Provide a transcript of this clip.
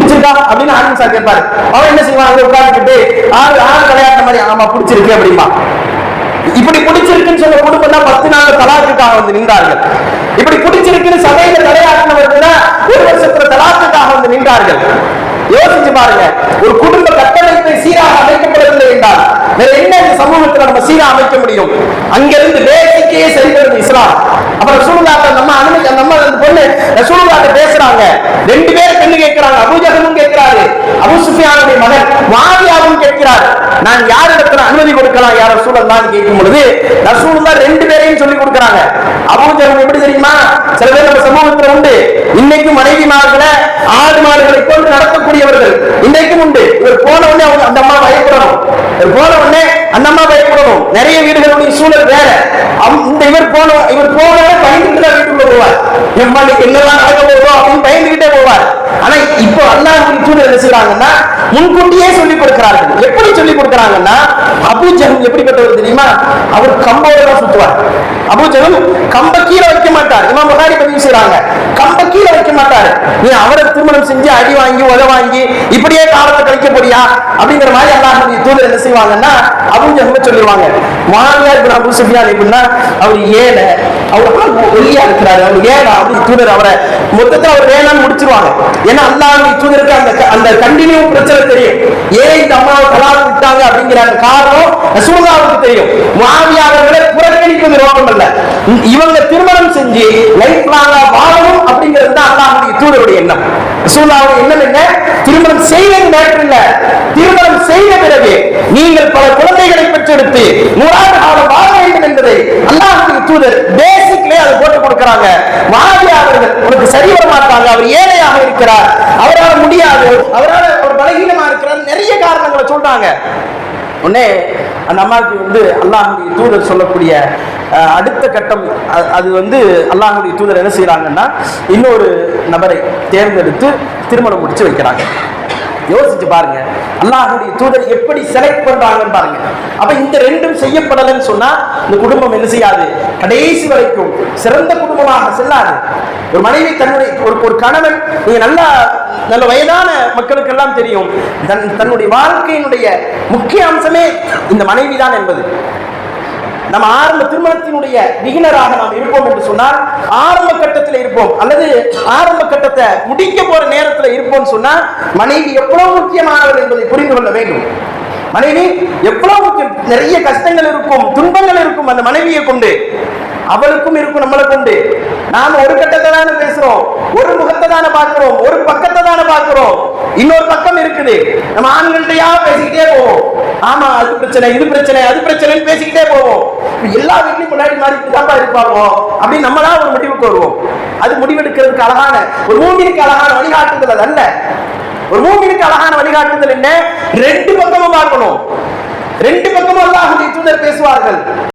பிடிச்சிருக்கா அப்படின்னு ஆனந்த் சார் கேட்பாரு. அவன் என்ன செய்வான் அங்க உட்கார்ந்துக்கிட்டு ஆறு ஆறு விளையாடுற மாதிரி ஆமா பிடிச்சிருக்கு அப்படிமா இப்படி பிடிச்சிருக்குன்னு சொன்ன குடும்பம் தான் பத்து நாள் தலாக்குக்காக வந்து நின்றார்கள். இப்படி பிடிச்சிருக்குன்னு சபையில தலையாட்டினவர்கள் ஒரு வருஷத்துல தலாக்குக்காக வந்து நின்றார்கள். யோசிச்சு பாருங்க ஒரு குடும்ப கட்டமைப்பை சீராக அமைக்கப்படவில்லை என்றால் வேற என்ன இந்த சமூகத்துல நம்ம சீரா அமைக்க முடியும்? அங்கிருந்து பேசிக்கே சரி இஸ்லாம். அப்புறம் ரசூலுல்லாஹ் நம்ம அனுமதி நம்ம அந்த பொண்ணு ரசூலுல்லாஹ் பேசுறாங்க. நான் யார் இடத்துல அனுமதி கொடுக்கலாம்? யார் ரசூலுல்லாஹ் கேட்கும் பொழுது ரசூலுல்லாஹ் ரெண்டு பேரையும் சொல்லி கொடுக்கறாங்க. அபூஜகம் எப்படி தெரியுமா? சில பேர் நம்ம சமூகத்துல உண்டு. இன்னைக்கும் மனைவிமார்களை ஆடு மாடுகளை கொண்டு நடத்தக்கூடியவர்கள் இன்றைக்கும் உண்டு. இவர் போன உடனே அவங்க அந்த அம்மா பயப்படணும். இவர் போன உடனே அந்த அம்மா பயப்படணும். நிறைய வீடுகளுடைய சூழல் வேற. அம்- இந்த இவர் போன இவர் போன பயந்துட்டு தான் வீட்டுக்குள்ள போவார். எம்மா என்னெல்லாம் நடக்க போகுதோ அப்படின்னு பயந்துகிட்டே போவார். ஆனா இப்போ அல்லாஹ் சூழல் என்ன செய்யறாங்கன்னா முன்கூட்டியே சொல்லி கொடுக்கிறார்கள். எப்படி சொல்லி கொடுக்கறாங்கன்னா அபூஜகம் எப்படிப்பட்டவர் தெரியுமா? அவர் கம்போட தான் சுத்துவார். அபூஜகம் கம்ப கீழே வைக்க மாட்டார். இமாம் புகாரி பதிவு செய்யறாங்க கம்ப கீழே வைக்க மாட்டார். நீ அவரை திருமணம் செஞ்சு அடி வாங்கி உத வாங்கி இப்படியே காலத்தை கழிக்க போறியா? அப்படிங்கிற மாதிரி அல்லாஹ் தூதர் என்ன செய்வாங்கன்னா அபூஜகம் சொல்லிடுவாங்க. மாமியார் இப்ப அபு சுஃபியான் எப்படின்னா அவர் ஏழை அவர் ஆள் ஒல்லியா இருக்கிறாரு. அவர் ஏழை அப்படி தூதர் அவரை மொத்தத்தில் அவர் வேணாம்னு முடிச்சிருவாங்க. ஏன்னா அல்லாஹ் தூதருக்கு அந்த அந்த கண்டினியூ பிரச்சனை தெரியும். ஏன் இந்த அம்மாவை கலால் விட்டாங்க அப்படிங்கிற அந்த காரணம் ரசூலுல்லாவுக்கு தெரியும். முஆவியா அவர்களை புறக்கணிப்பது நோக்கம் அல்ல இவங்க திருமணம் செஞ்சு லைஃப் லாங்கா வாழணும் அப்படிங்கிறது தான் அல்லாஹ்வுடைய தூதருடைய எண்ணம். ரசூலுல்லாவுடைய எண்ணம் என்ன? திருமணம் செய்வது மேட்டர் இல்ல திருமணம் செய்த பிறகு நீங்கள் பல குழந்தைகளை பெற்றெடுத்து நூறாண்டு காலம் வாழ வேண்டும் என்பதை அல்லாஹ்வுடைய தூதர் பேசிக்லே அதை போட்டு கொடுக்கிறாங்க. மாவியா அவர்கள் உனக்கு சரி வர மாட்டாங்க. அவர் இருக்கிறார். அவரால் முடியாது. அவரால் ஒரு பலகீனமா இருக்கிறார். நிறைய காரணங்களை சொல்றாங்க. உடனே அந்த அம்மாவுக்கு வந்து அல்லாஹுடைய தூதர் சொல்லக்கூடிய அடுத்த கட்டம் அது வந்து அல்லாஹுடைய தூதர் என்ன செய்கிறாங்கன்னா இன்னொரு நபரை தேர்ந்தெடுத்து திருமணம் முடிச்சு வைக்கிறாங்க. யோசிச்சு பாருங்க. அல்லாஹுடைய தூதர் எப்படி செலக்ட் பண்றாங்கன்னு பாருங்க. அப்ப இந்த ரெண்டும் செய்யப்படலைன்னு சொன்னா இந்த குடும்பம் என்ன செய்யாது? கடைசி வரைக்கும் சிறந்த குடும்பமாக செல்லாது. ஒரு மனைவி தன்னுடைய ஒரு ஒரு கணவன் நீங்க நல்லா நல்ல வயதான மக்களுக்கு எல்லாம் தெரியும். தன் தன்னுடைய வாழ்க்கையினுடைய முக்கிய அம்சமே இந்த மனைவி தான் என்பது. நம்ம ஆரம்ப திருமணத்தினுடைய விகினராக நாம் இருப்போம் என்று சொன்னால் ஆரம்ப கட்டத்தில் இருப்போம். அல்லது ஆரம்ப கட்டத்தை முடிக்க போற நேரத்தில் இருப்போம் சொன்னா மனைவி எவ்வளவு முக்கியமானவர் என்பதை புரிந்து கொள்ள வேண்டும். மனைவி எவ்வளவு நிறைய கஷ்டங்கள் இருக்கும் துன்பங்கள் இருக்கும் அந்த மனைவியை கொண்டு. அவளுக்கும் இருக்கும் நம்மளை கொண்டு. நாம ஒரு கட்டத்தை தானே பேசுறோம். ஒரு முகத்தை தானே பார்க்கிறோம். ஒரு பக்கத்தை தானே பார்க்கிறோம். இன்னொரு பக்கம் இருக்குது. நம்ம ஆண்கள்கிட்டயா பேசிக்கிட்டே போவோம்? ஆமா அது பிரச்சனை இது பிரச்சனை அது பிரச்சனைன்னு பேசிக்கிட்டே போவோம். எல்லா வீட்லயும் முன்னாடி மாதிரி தான்ப்பா இருப்பாங்க. அப்படின்னு நம்மளா ஒரு முடிவுக்கு வருவோம் அது முடிவெடுக்கிறதுக்கு அழகான ஒரு மூமினுக்கு அழகான வழிகாட்டுதல் அது அல்ல. ஒரு மூமினுக்கு அழகான வழிகாட்டுதல் என்ன? ரெண்டு பக்கமும் பார்க்கணும். ரெண்டு பக்கமும் அல்லாஹ் தூதர் பேசுவார்கள்.